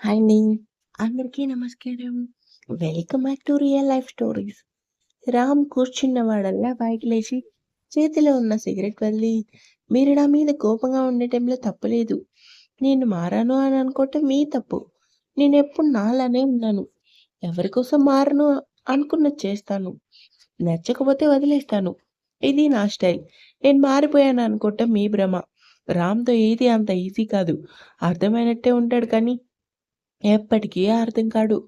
Hi అండి. అందరికీ నమస్కారం. Welcome back to real life stories. Ram కూర్చున్నవాడల్లా bike లేచి చేతిలో ఉన్న సిగరెట్ వదిలి, మీరు నా మీద కోపంగా ఉండటంలో తప్పులేదు. నేను మారాను అని అనుకోవటం మీ తప్పు. నేను ఎప్పుడు నాలానే ఉన్నాను. ఎవరి కోసం మారను అనుకున్నది చేస్తాను. నచ్చకపోతే వదిలేస్తాను. ఇది నా స్టైల్. నేను మారిపోయాను అనుకోవటం మీ భ్రమ. రామ్‌తో ఏది అంత ఈజీ కాదు. అర్థమైనట్టే ఉంటాడు కానీ ఎప్పటికీ అర్థం కాడు.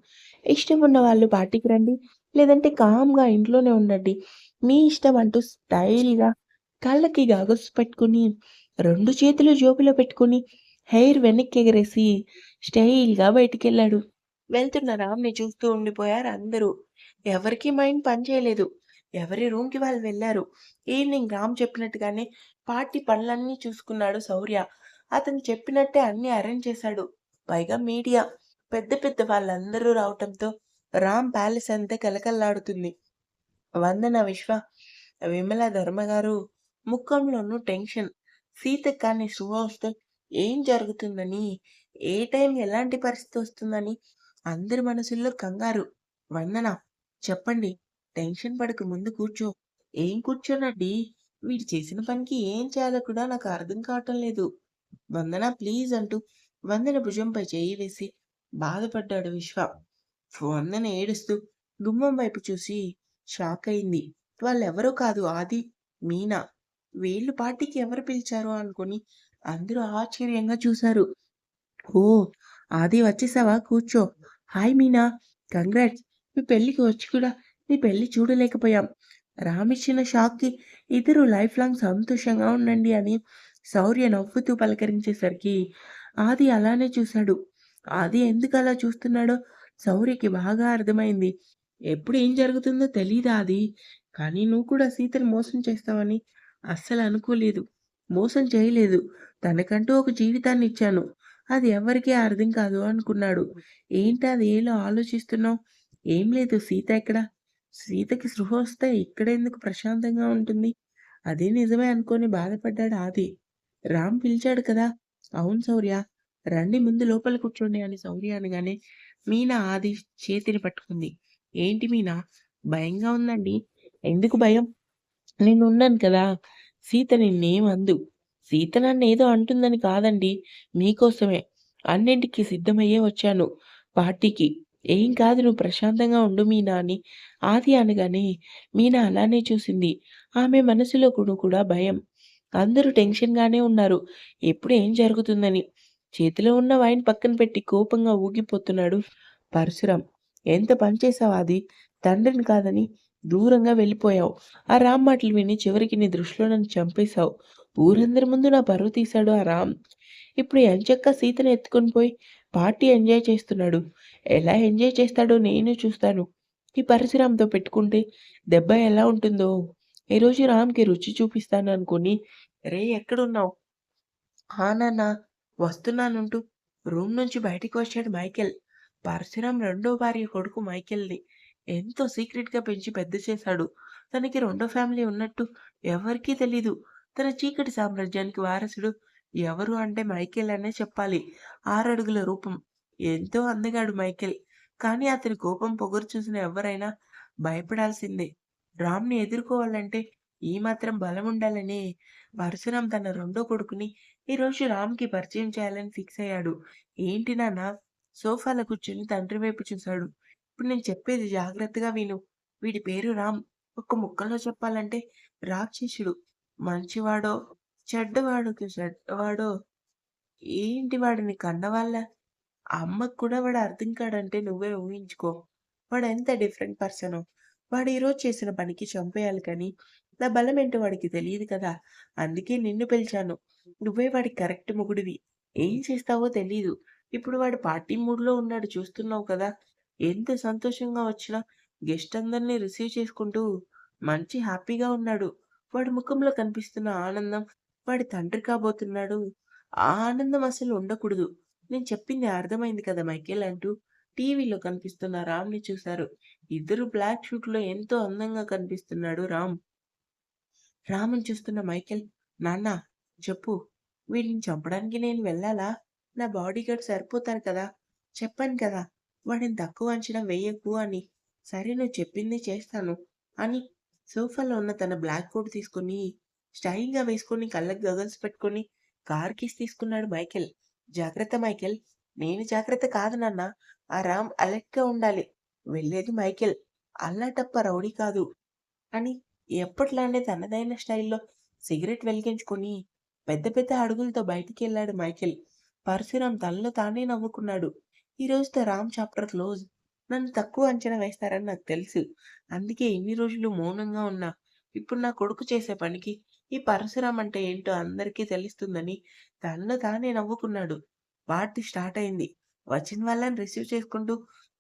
ఇష్టం ఉన్న వాళ్ళు పార్టీకి రండి. లేదంటే కామ్‌గా ఇంట్లోనే ఉండండి. మీ ఇష్టం అంటూ స్టైల్‌గా కళ్ళకి గాగల్స్ పెట్టుకొని, రెండు చేతులు జేబులో పెట్టుకొని, హెయిర్ వెనక్కి ఎగరేసి స్టైల్‌గా బయటికెళ్ళాడు. వెళ్తున్న రామ్‌ని చూస్తూ ఉండిపోయారు అందరూ. ఎవరికీ మైండ్ పనిచేయలేదు. ఎవరి రూమ్‌కి వాళ్ళు వెళ్ళారు ఈవినింగ్ రామ్ చెప్పినట్టుగానే పార్టీ పనులన్నీ చూసుకున్నాడు శౌర్య. అతను చెప్పినట్టే అన్నీ అరేంజ్ చేశాడు. పైగా మీడియా. పెద్ద పెద్ద వాళ్ళందరూ రావటంతో రామ్ ప్యాలెస్ అంతా కలకల్లాడుతుంది. వందన, విశ్వ, విమల, ధర్మగారు ముఖంలోనూ టెన్షన్. సీత కానీ శుభ వస్తే ఏం జరుగుతుందని, ఏ టైం ఎలాంటి పరిస్థితి వస్తుందని అందరి మనసుల్లో కంగారు. వందన చెప్పండి. టెన్షన్ పడక ముందు కూర్చో. ఏం కూర్చోనండి? వీడు చేసిన పనికి ఏం చేయాలో కూడా నాకు అర్థం కావటం లేదు. వందన ప్లీజ్ అంటూ వందన భుజంపై చేయి వేసి బాధపడ్డాడు విశ్వ. వందన ఏడుస్తూ గుమ్మం వైపు చూసి షాక్ అయింది. వాళ్ళెవరో కాదు ఆది, మీనా. వీళ్ళు పార్టీకి ఎవరు పిలిచారు అనుకుని అందరూ ఆశ్చర్యంగా చూశారు. ఓ ఆది వచ్చేసావా కూర్చో. హాయ్ మీనా. కంగ్రాట్స్. మీ పెళ్ళికి వచ్చి కూడా నీ పెళ్ళి చూడలేకపోయాం. రామిచ్చిన షాక్‌కి ఇద్దరు లైఫ్ లాంగ్ సంతోషంగా ఉండండి అని శౌర్య నవ్వుతూ పలకరించేసరికి ఆది అలానే చూశాడు. ఆది ఎందుకలా చూస్తున్నాడో సౌర్యకి బాగా అర్థమైంది. ఎప్పుడు ఏం జరుగుతుందో తెలీదు ఆది. కానీ నువ్వు కూడా సీతని మోసం చేస్తావని అస్సలు అనుకోలేదు. మోసం చేయలేదు. తనకంటూ ఒక జీవితాన్ని ఇచ్చాను. అది ఎవ్వరికీ అర్థం కాదు అనుకున్నాడు. ఏంటి ఏలో ఆలోచిస్తున్నావు? ఏం లేదు సీత ఎక్కడ? సీతకి సృహ వస్తే ఇక్కడెందుకు ప్రశాంతంగా ఉంటుంది? అదే నిజమే అనుకోని బాధపడ్డాడు ఆది. రామ్ పిలిచాడు కదా! అవును శౌర్య. రండి ముందు లోపల కూర్చోండి అని శౌర్య అనగానే మీనా ఆది చేతిని పట్టుకుంది. ఏంటి మీనా? భయంగా ఉందండి. ఎందుకు భయం? నేను ఉన్నాను కదా! సీత నిన్నేం అందు. సీత ఏదో అంటుందని కాదండి. మీకోసమే. అన్నింటికి సిద్ధమయ్యే వచ్చాను పార్టీకి. ఏం కాదు నువ్వు ప్రశాంతంగా ఉండు మీనా అని ఆది అనగానే మీనా అలానే చూసింది. ఆమె మనసులో కూడా కూడా భయం. అందరూ టెన్షన్‌గానే ఉన్నారు. ఎప్పుడు ఏం జరుగుతుందని. చేతిలో ఉన్న వైన్ పక్కన పెట్టి కోపంగా ఊగిపోతున్నాడు పరశురాం. ఎంత పని చేశావు తండ్రిని కాదని దూరంగా వెళ్ళిపోయావు. ఆ రామ్ మాటలు విని చివరికి నీ దృష్టిలో నన్ను చంపేశావు. ఊరందరి ముందు నా పరువు తీశాడు ఆ రామ్. ఇప్పుడు ఎంచక్కా సీతని ఎత్తుకొని పోయి పార్టీ ఎంజాయ్ చేస్తున్నాడు. ఎలా ఎంజాయ్ చేస్తాడో నేను చూస్తాను. ఈ పరశురామ్తో పెట్టుకుంటే దెబ్బ ఎలా ఉంటుందో. ఈరోజు రామ్‌కి రుచి చూపిస్తాను అనుకుని రే ఎక్కడున్నావు? ఆనా వస్తున్నానంటూ రూమ్ నుంచి బయటికి వచ్చాడు మైకేల్. పరశురాం రెండో భార్య కొడుకు మైకేల్‌ని ఎంతో సీక్రెట్‌గా పెంచి పెద్ద చేశాడు. తనకి రెండో ఫ్యామిలీ ఉన్నట్టు ఎవరికీ తెలీదు. తన చీకటి సామ్రాజ్యానికి వారసుడు ఎవరు అంటే మైకేల్ అనే చెప్పాలి. ఆరడుగుల రూపం. ఎంతో అందగాడు మైకేల్. కానీ అతని కోపం, పొగరు చూసిన ఎవరైనా భయపడాల్సిందే. రామ్‌ని ఎదుర్కోవాలంటే ఈ మాత్రం బలం ఉండాలని పరశురాం తన రెండో కొడుకుని ఈరోజు రామ్‌కి పరిచయం చేయాలని ఫిక్స్ అయ్యాడు. ఏంటి నాన్న? సోఫాలో కూర్చుని తండ్రి వైపు చూశాడు. ఇప్పుడు నేను చెప్పేది జాగ్రత్తగా విను. వీడి పేరు రామ్. ఒక్క ముక్కలో చెప్పాలంటే రాక్షసుడు. మంచివాడో, చెడ్డవాడు చెడ్డవాడో ఏంటి వాడిని కన్నవాళ్ళ అమ్మకు కూడా వాడు అర్థం కాడంటే నువ్వే ఊహించుకో. వాడెంత డిఫరెంట్ పర్సను వాడు ఈరోజు చేసిన పనికి చంపేయాలి కానీ, నా బలమేంటో వాడికి తెలియదు కదా! అందుకే నిన్ను పిలిచాను. నువ్వే వాడి కరెక్ట్ మొగుడివి. ఏం చేస్తావో తెలీదు. ఇప్పుడు వాడు పార్టీ మూడ్‌లో ఉన్నాడు చూస్తున్నావు కదా! ఎంత సంతోషంగా వచ్చినా గెస్ట్ అందరిని రిసీవ్ చేసుకుంటూ మంచి హ్యాపీగా ఉన్నాడు. వాడి ముఖంలో కనిపిస్తున్న ఆనందం వాడి తండ్రి కాబోతున్నాడు. ఆ ఆనందం అసలు ఉండకూడదు. నేను చెప్పింది అర్థమైంది కదా మైకేల్ అంటూ టీవీలో కనిపిస్తున్న రామ్‌ని చూశారు. ఇద్దరు బ్లాక్ షూట్లో ఎంతో అందంగా కనిపిస్తున్నాడు రామ్. రాముని చూస్తున్న మైకేల్ నాన్న చెప్పు. వీడిని చంపడానికి నేను వెళ్ళాలా? నా బాడీ గార్డ్ సరిపోతారు కదా! చెప్పాను కదా! వాడిని తక్కువ అంచనా వేయకు అని. సరే నువ్వు చెప్పింది చేస్తాను అని సోఫాలో ఉన్న తన బ్లాక్ కోట్ తీసుకొని స్టైల్‌గా వేసుకొని కళ్ళకి గగల్స్ పెట్టుకొని కార్ కీస్ తీసుకున్నాడు మైకేల్. జాగ్రత్త మైకేల్. నేను జాగ్రత్త కాదు నాన్న. ఆ రామ్ అలర్ట్‌గా ఉండాలి. వెళ్ళేది మైకేల్. అల్లాటప్ప రౌడీ కాదు. అని ఎప్పట్లానే తనదైన స్టైల్‌లో సిగరెట్ వెలిగించుకొని పెద్ద పెద్ద అడుగులతో బయటికి వెళ్ళాడు మైకేల్. పరశురామ్ తనలో తానే నవ్వుకున్నాడు. ఈ రోజుతో రామ్ చాప్టర్ క్లోజ్. నన్ను తక్కువ అంచనా వేస్తారని నాకు తెలుసు. అందుకే ఇన్ని రోజులు మౌనంగా ఉన్నా. ఇప్పుడు నా కొడుకు చేసే పనికి ఈ పరశురామ్ అంటే ఏంటో అందరికీ తెలుస్తుందని తనలో తానే నవ్వుకున్నాడు. పార్టీ స్టార్ట్ అయింది. వచ్చిన వాళ్ళని రిసీవ్ చేసుకుంటూ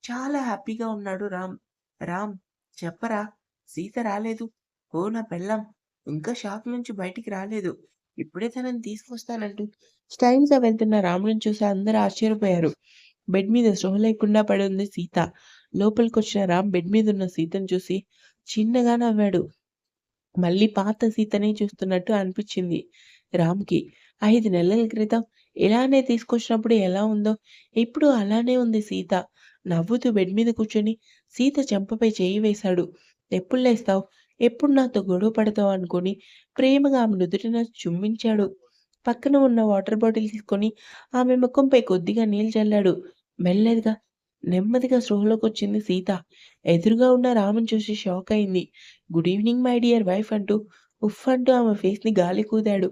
చాలా హ్యాపీగా ఉన్నాడు రామ్. రామ్ చెప్పరా సీత రాలేదు. ఓ నా పెళ్ళం ఇంకా షాప్ నుంచి బయటికి రాలేదు. ఇప్పుడే తనని తీసుకొస్తానంటూ స్టైల్‌గా వెళ్తున్న రామును చూసి అందరూ ఆశ్చర్యపోయారు. బెడ్ మీద స్పృహ లేకుండా పడి ఉంది సీత. లోపలికొచ్చిన రామ్ బెడ్ మీద ఉన్న సీతను చూసి చిన్నగా నవ్వాడు. మళ్ళీ పాత సీతనే చూస్తున్నట్టు అనిపించింది రామ్‌కి. ఐదు నెలల క్రితం ఇలానే తీసుకొచ్చినప్పుడు ఎలా ఉందో ఇప్పుడు అలానే ఉంది సీత. నవ్వుతూ బెడ్ మీద కూర్చొని సీత చెంపపై చేయి వేశాడు. ఎప్పుడు లేస్తావు? ఎప్పుడు నాతో గొడవ పడతావు అనుకుని ప్రేమగా ఆమె నుదుటిన చుమ్మించాడు పక్కన ఉన్న వాటర్ బాటిల్ తీసుకొని ఆమె ముఖంపై కొద్దిగా నీళ్ళు చల్లాడు. మెల్లదిగా నెమ్మదిగా స్పృహలోకొచ్చింది సీత. ఎదురుగా ఉన్న రాముని చూసి షాక్ అయింది. Good evening my dear wife అంటూ ఉఫ్ అంటూ ఆమె ఫేస్‌ని గాలికూదాడు.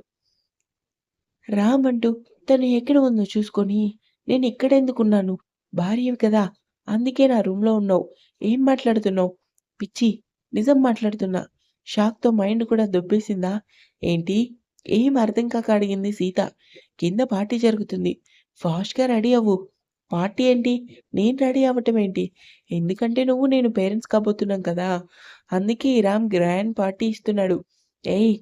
రామ్ అంటూ తను ఎక్కడ ఉందో చూసుకొని నేను ఇక్కడెందుకున్నాను? భార్యవి కదా! అందుకే నా రూమ్‌లో ఉన్నావు. ఏం మాట్లాడుతున్నావు? పిచ్చి నిజం మాట్లాడుతున్నా. షాక్‌తో మైండ్ కూడా దొబ్బేసిందా? ఏంటి? ఏం అర్థం కాక అడిగింది సీత. కింద పార్టీ జరుగుతుంది. ఫాస్ట్‌గా రెడీ అవ్వు. పార్టీ ఏంటి? నేను రెడీ అవ్వటం ఏంటి? ఎందుకంటే నువ్వు నేను పేరెంట్స్ కాబోతున్నాం కదా! అందుకే రామ్ గ్రాండ్ పార్టీ ఇస్తున్నాడు. ఏయ్!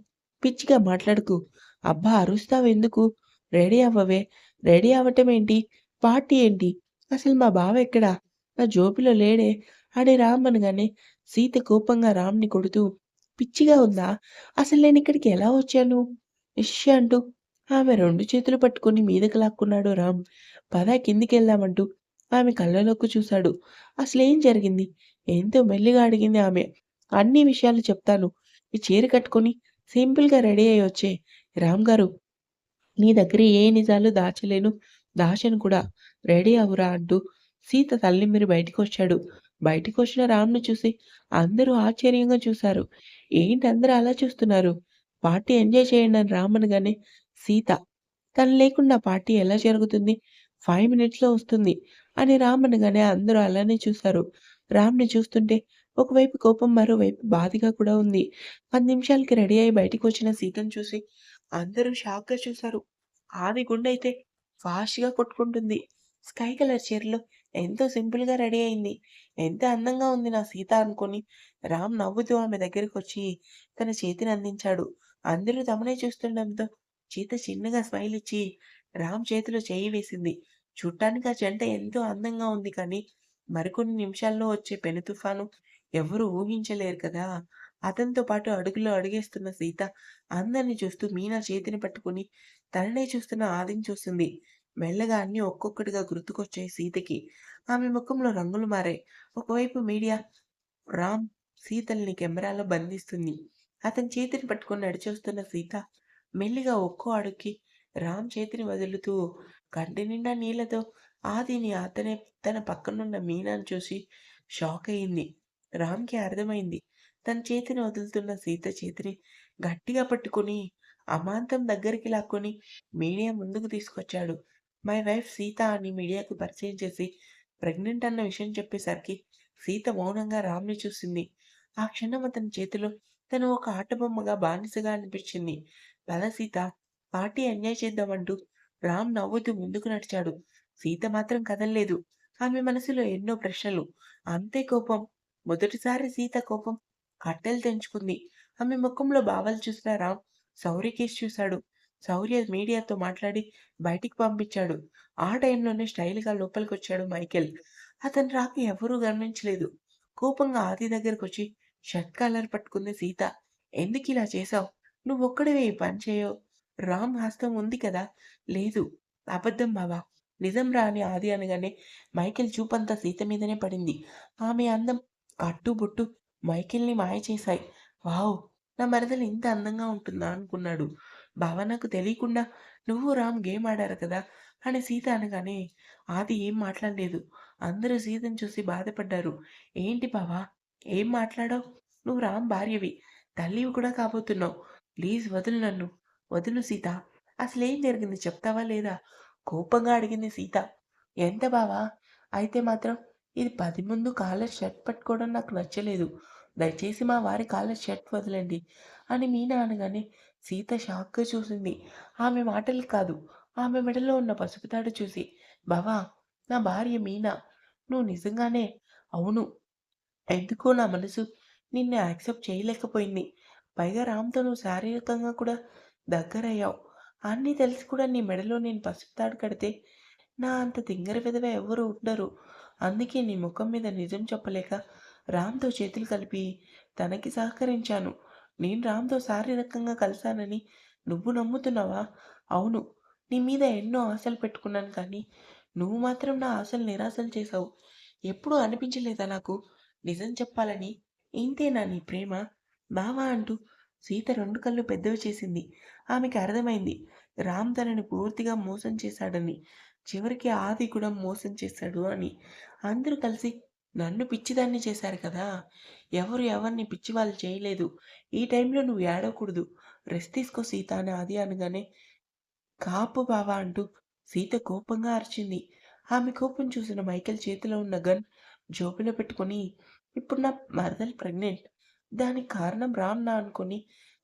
పిచ్చిగా మాట్లాడుకు అబ్బా! అరుస్తావెందుకు? రెడీ అవ్వవే. రెడీ అవ్వటం ఏంటి? పార్టీ ఏంటి? అసలు మా బావ ఎక్కడ? నా జోబిలో లేడే అని రామ్ అనగానే సీత కోపంగా రామ్‌ని కొడుతూ పిచ్చిగా ఉందా? అసలు నేను ఇక్కడికి ఎలా వచ్చాను? ఇష్ అంటూ ఆమె రెండు చేతులు పట్టుకొని మీదకి లాక్కున్నాడు రామ్. పద కిందికెళ్దామంటూ ఆమె కళ్ళలోకి చూశాడు. అసలేం జరిగింది? ఎంతో మెల్లిగా అడిగింది ఆమె. అన్ని విషయాలు చెప్తాను. ఈ చీర కట్టుకొని సింపుల్‌గా రెడీ అయ్యి వచ్చే రామ్ గారు నీ దగ్గర ఏ నిజాలు దాచలేను. దాచను కూడా. రెడీ అవురా అంటూ సీత వచ్చాడు బయటికి వచ్చిన రాముని చూసి అందరూ ఆశ్చర్యంగా చూశారు. ఏంటి అందరూ అలా చూస్తున్నారు? పార్టీ ఎంజాయ్ చేయండి అని రామ్ అనగానే సీత తను లేకుండా పార్టీ ఎలా జరుగుతుంది? ఫైవ్ మినిట్స్‌లో వస్తుంది అని రామ్ అనగానే అందరూ అలానే చూశారు. రామ్‌ని చూస్తుంటే ఒకవైపు కోపం మరోవైపు బాధగా కూడా ఉంది. పది నిమిషాలకి రెడీ అయ్యి బయటికొచ్చిన సీతను చూసి అందరూ షాక్‌గా చూశారు. ఆమె గుండె ఫాస్ట్‌గా కొట్టుకుంటుంది. స్కై కలర్ చీరలో ఎంతో సింపుల్‌గా రెడీ అయింది. ఎంత అందంగా ఉంది నా సీత అనుకొని రామ్ నవ్వుతూ ఆమె దగ్గరకొచ్చి తన చేతిని అందించాడు. అందరూ తమనే చూస్తుండడంతో చేత చిన్నగా స్మైల్ ఇచ్చి రామ్ చేతిలో చేయి వేసింది. చూడ్డానికి ఆ జంట ఎంతో అందంగా ఉంది కానీ మరికొన్ని నిమిషాల్లో వచ్చే పెను తుఫాను ఎవరు ఊహించలేరు కదా! అతనితో పాటు అడుగులో అడుగేస్తున్న సీత అందరిని చూస్తూ మీనా చేతిని పట్టుకొని తననే చూస్తున్న ఆదిని చూస్తుంది మెల్లగా అన్నీ ఒక్కొక్కటిగా గుర్తుకొచ్చాయి సీతకి. ఆమె ముఖంలో రంగులు మారాయి. ఒకవైపు మీడియా రామ్ సీతల్ని కెమెరాలో బంధిస్తుంది. అతని చేతిని పట్టుకొని నడిచొస్తున్న సీత మెల్లిగా ఒక్కో అడుక్కి రామ్ చేతిని వదులుతూ కంటి నిండా నీళ్ళతో ఆదిని అతనే తన పక్కనున్న మీనాను చూసి షాక్ అయింది. రామ్‌కి అర్థమైంది. తన చేతిని వదులుతున్న సీత చేతిని గట్టిగా పట్టుకొని అమాంతం దగ్గరికి లాక్కొని మీడియా ముందుకు తీసుకొచ్చాడు. మై వైఫ్ సీత అని మీడియాకు పరిచయం చేసి ప్రెగ్నెంట్ అన్న విషయం చెప్పేసరికి సీత మౌనంగా రామ్‌ని చూసింది. ఆ క్షణం అతని చేతిలో తను ఒక ఆటబొమ్మగా బానిసగా అనిపించింది. పద సీత పార్టీ ఎంజాయ్ చేద్దామంటూ రామ్ నవ్వుతూ ముందుకు నడిచాడు. సీత మాత్రం కదలలేదు ఆమె మనసులో ఎన్నో ప్రశ్నలు. అంతే కోపం. మొదటిసారి సీత కోపం కట్టెలు తెంచుకుంది. ఆమె ముఖంలో భావాలు చూసిన రామ్ శౌర్య చూశాడు. శౌర్య మీడియాతో మాట్లాడి బయటికి పంపించాడు. ఆ టైంలోనే స్టైల్‌గా లోపలికొచ్చాడు మైకేల్. అతని రాక ఎవరూ గమనించలేదు. కోపంగా ఆది దగ్గరకొచ్చి షర్ట్ కాలర్ పట్టుకుంది సీత. ఎందుకు ఇలా చేశావు? నువ్వొక్కడివే ఈ పని చేయో రామ్ హస్తం ఉంది కదా! లేదు. అబద్ధం బావ. నిజం రా అని ఆది అనగానే మైకేల్ చూపంతా సీత మీదనే పడింది ఆమె అందం అట్టుబుట్టు మైకిల్ని మాయ చేశాయి. వావ్! నా మరదలు ఇంత అందంగా ఉంటుందా? అనుకున్నాడు. బావ నాకు తెలియకుండా నువ్వు రామ్ గేమ్ ఆడారు కదా? అని సీత అనగానే ఆది ఏం మాట్లాడలేదు. అందరూ సీతను చూసి బాధపడ్డారు. ఏంటి బావా? ఏం మాట్లాడావు? నువ్వు రామ్ భార్యవి. తల్లివి కూడా కాబోతున్నావు. ప్లీజ్ వదులు నన్ను. వదులు సీత. అసలేం జరిగింది? చెప్తావా లేదా? కోపంగా అడిగింది సీత. ఎంత బావా? అయితే మాత్రం ఇది పది ముందు కాలర్ షర్ట్ పట్టుకోవడం నాకు నచ్చలేదు. దయచేసి మా వారి కాలర్ షర్ట్ వదలండి అని మీనా అనగానే సీత షాక్గా చూసింది. ఆమె మాటలు కాదు ఆమె మెడలో ఉన్న పసుపు తాడు చూసి బావా నా భార్య మీనా? నువ్వు నిజంగానే? అవును. ఎందుకో నా మనసు నిన్ను యాక్సెప్ట్ చేయలేకపోయింది. పైగా రామ్తో నువ్వు శారీరకంగా కూడా దగ్గరయ్యావు. అన్నీ తెలిసి కూడా నీ మెడలో నేను పసుపు తాడు కడితే నా అంత తింగర విధవ ఎవరు ఉండరు. అందుకే నీ ముఖం మీద నిజం చెప్పలేక రామ్తో చేతులు కలిపి తనకి సహకరించాను. నేను రామ్తో శారీరకంగా కలిశానని నువ్వు నమ్ముతున్నావా? అవును. నీ మీద ఎన్నో ఆశలు పెట్టుకున్నాను కానీ నువ్వు మాత్రం నా ఆశలు నిరాశలు చేశావు. ఎప్పుడూ అనిపించలేదా నాకు? నిజం చెప్పాలని. ఇంతేనా నీ ప్రేమ? బావా అంటూ సీత రెండు కళ్ళు పెద్దవి చేసింది. ఆమెకి అర్థమైంది. రామ్ తనని పూర్తిగా మోసం చేశాడని. చివరికి ఆది కూడా మోసం చేశాడు అని. అందరూ కలిసి నన్ను పిచ్చిదాన్ని చేశారు కదా. ఎవరు ఎవరిని పిచ్చి వాళ్ళు చేయలేదు. ఈ టైంలో నువ్వు ఏడవకూడదు. రెస్ట్ తీసుకో సీత అని ఆది అనగానే కాపు బావా అంటూ సీత కోపంగా అరిచింది. ఆమె కోపం చూసిన మైకేల్ చేతిలో ఉన్న గన్ జోబులో పెట్టుకొని ఇప్పుడు నా మరదలు ప్రెగ్నెంట్. దానికి కారణం రామ్ నా అనుకొని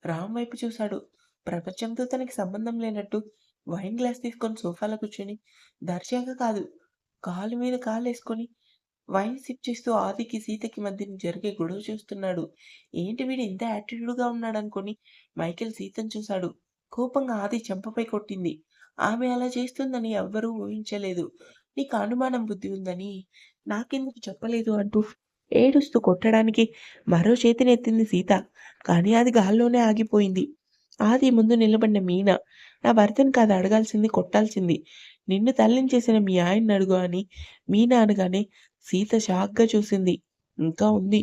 రామ్ వైపు చూశాడు. ప్రపంచంతో తనకి సంబంధం లేనట్టు వైన్ గ్లాస్ తీసుకొని సోఫాలో కూర్చొని దర్జాగా కాదు కాలు మీద కాలు వేసుకొని వైన్ సిప్ చేస్తూ ఆదికి సీతకి మధ్య జరిగే గొడవ చూస్తున్నాడు. ఏంటి వీడు ఇంత యాటిట్యూడ్గా ఉన్నాడు అనుకొని మైకేల్ సీతను చూశాడు. కోపంగా ఆది చెంపపై కొట్టింది. ఆమె అలా చేస్తుందని ఎవ్వరూ ఊహించలేదు. నీకు అనుమానం బుద్ధి ఉందని. నాకెందుకు చెప్పలేదు అంటూ ఏడుస్తూ కొట్టడానికి మరో చేతినెత్తింది సీత. కానీ అది గాల్లోనే ఆగిపోయింది. ఆది ముందు నిలబడిన మీనా నా భర్తను కాదు అడగాల్సింది కొట్టాల్సింది. నిన్ను తల్లిని చేసిన మీ ఆయన్ని అడుగు అని మీనా అనగానే సీత షాక్గా చూసింది. ఇంకా ఉంది.